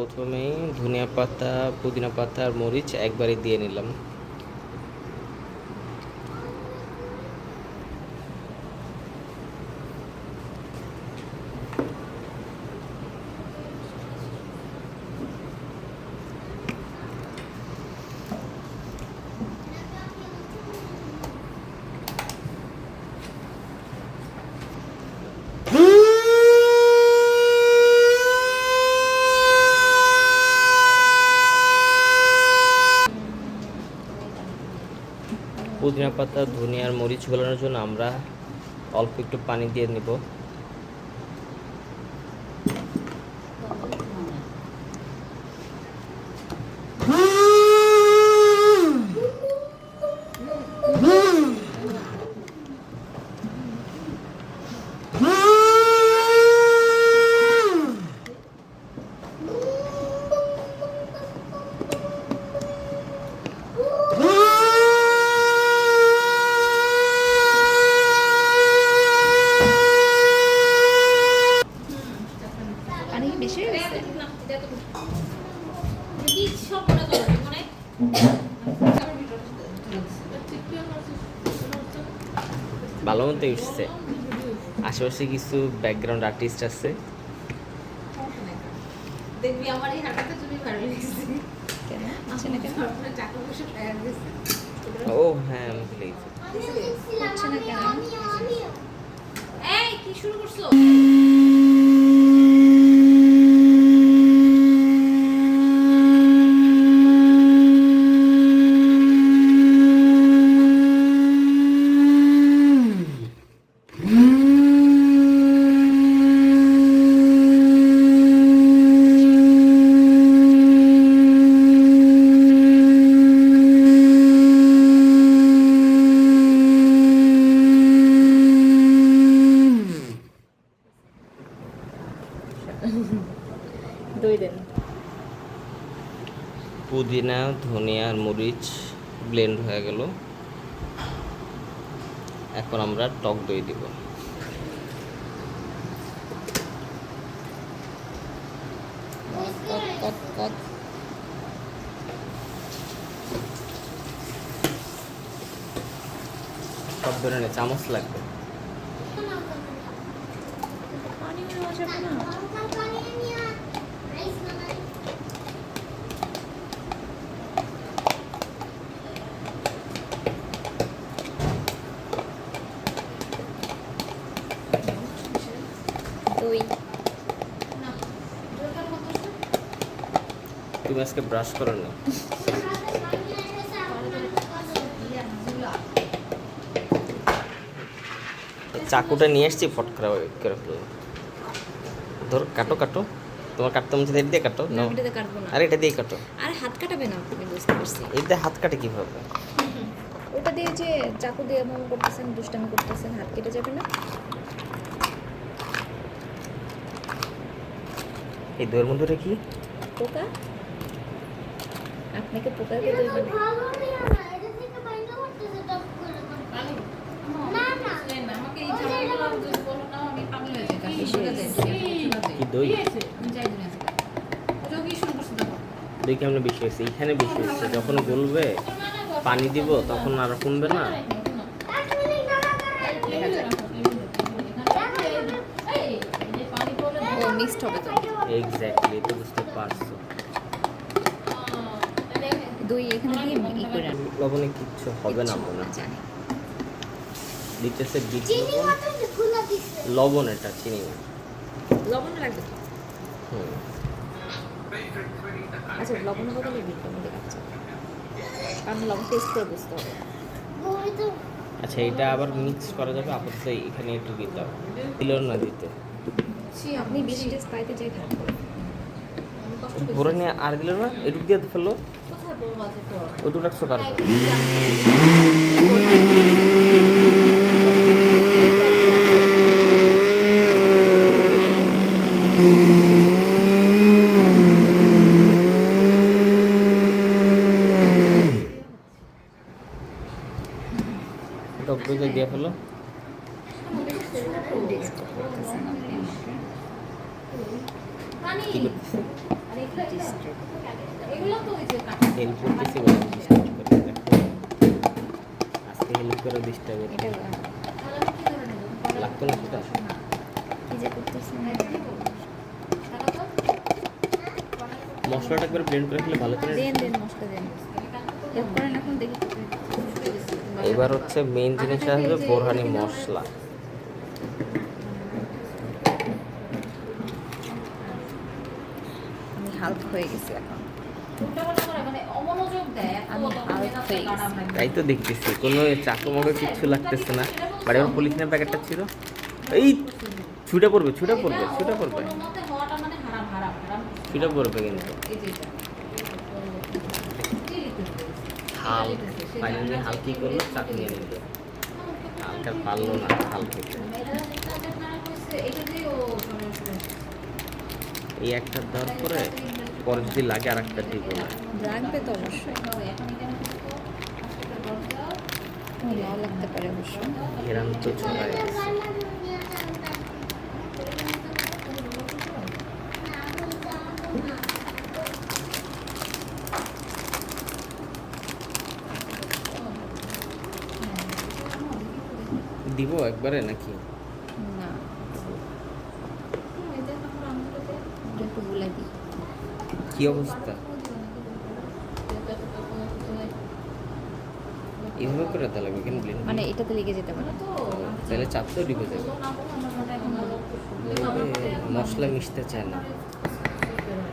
প্রথমেই ধনিয়া পাতা পুদিনা পাতা আর মরিচ একবারে দিয়ে নিলাম। পুদিনা পাতা ধনিয়ার মরিচ গলানোর জন্য আমরা অল্প একটু পানি দিয়ে নিব। ভালো মতো উঠছে আশেপাশে কিছু ব্যাকগ্রাউন্ড আর্টিস্ট আছে দেখবি আমার এই তুমি ভালো ও হ্যাঁ আমি ভুলে গেছি হচ্ছে না কেন এই কি শুরু করছ পুদিনা, ধনিয়া আর মরিচ ব্লেন্ড হয়ে গেল। এখন আমরা টক দই দিব। সব ধরনের চামচ লাগবে পানি নেওয়া যাবে না দই না দরকার কত আছে? তুমি আজকে ব্রাশ করো না। চাকুটা নিয়ে এসছি ফট করে করে ফেললাম ধর কাটো কাটো। তোমার কাটতে মনে এটা দিয়ে কাটো না। আমি কাটবো না। আরে এটা দিয়ে কাটো। আর হাত কাটাবে না আপনি বুঝতে পারছি। এতে হাত কাটে কীভাবে? ওটা দিয়ে যে চাকু দিয়ে এমন করতেছেন দুষ্টামি করতেছেন হাত কেটে যাবে না? এই দইয়ের মধ্যে কি? পোকা আপনাকে পোকা দিয়ে দই বানাই পাগল? বুঝলেন না, আমাকে এই ঝামেলাগুলো যদি বলো না, আমি পাগল হয়ে যাই। বেশি হয়ে দেন, যাচ্ছে। দেন, দেন। কি দই? আমি যাই দিন আজকে। ওটাও কি শুরু করছ দেখো? দই কেমন বেশি হয়েছে এইখানে বেশি হয়েছে যখন গলবে পানি দিব তখন আর কমবে না মিক্সড হবে তো এক্স্যাক্টলি তো বুঝতে পারছ দই এখানে দিয়ে ই করে আনব। লবণে কিচ্ছু হবে না মনে। জানি। দিতেছে বিট লবণ। লবণ এটা চিনি না। লবণ লাগবে হুম। আচ্ছা লবণের বদলে বিট লবণ দিয়ে কাটছে কারণ লবণ টেস্ট করে বুঝতে হবে। আচ্ছা এটা আবার মিক্স করা যাবে আপাতত এখানে একটু দিতে হবে দিল না দিতে। আপনি বেশি টেস্ট পাইতে চাই খান ভরে নিয়ে আর দিল না এটুক দিয়ে ফেলল। রাখছো কার টক করতেছে আর এগুলো হেল্প করতেছি বলে ডিস্টার্ব করে দেখো আজকে হেল্প করে ডিস্টার্ব লাগতো মশলাটা একবার ব্লেন্ড করে ফেলে ভালো করে দেন দেন মশলা দেন। হেল্প এখন দেখি। এবার হচ্ছে মেইন জিনিস আসবে বোরহানি মশলা। হাল্ক হয়ে গেছি এখন মানে হালকা। তাই তো দেখতেছি কোনো চাকু মগে কিচ্ছু লাগতেছে না বাড়ি আমার পলিথিনের প্যাকেটটা ছিল এই ছুটে পড়বে ছুটে পড়বে ছুটে পড়বে মানে। ছুটে পড়বে কিন্তু? হাল ফাইনালি হাল কি করল কি নিয়ে। নিল হালকার পারল না হাল খেতে এই একটা দেওয়ার পরে পরে যদি লাগে আর একটা দিব না লাগবে তো অবশ্যই। নাও লাগতে পারে তো ছড়ায় দিব একবারে নাকি না এটা তারপর আঙুলটাতে এটা একটু বলে দিই কি অবস্থা? এইভাবে করে দেওয়া লাগবে কেন ব্লেন্ড মানে এটাতে লেগে যেতে পারে। তাহলে চাপ তো ডিপে যাবে। মশলা মিশতে চায় না।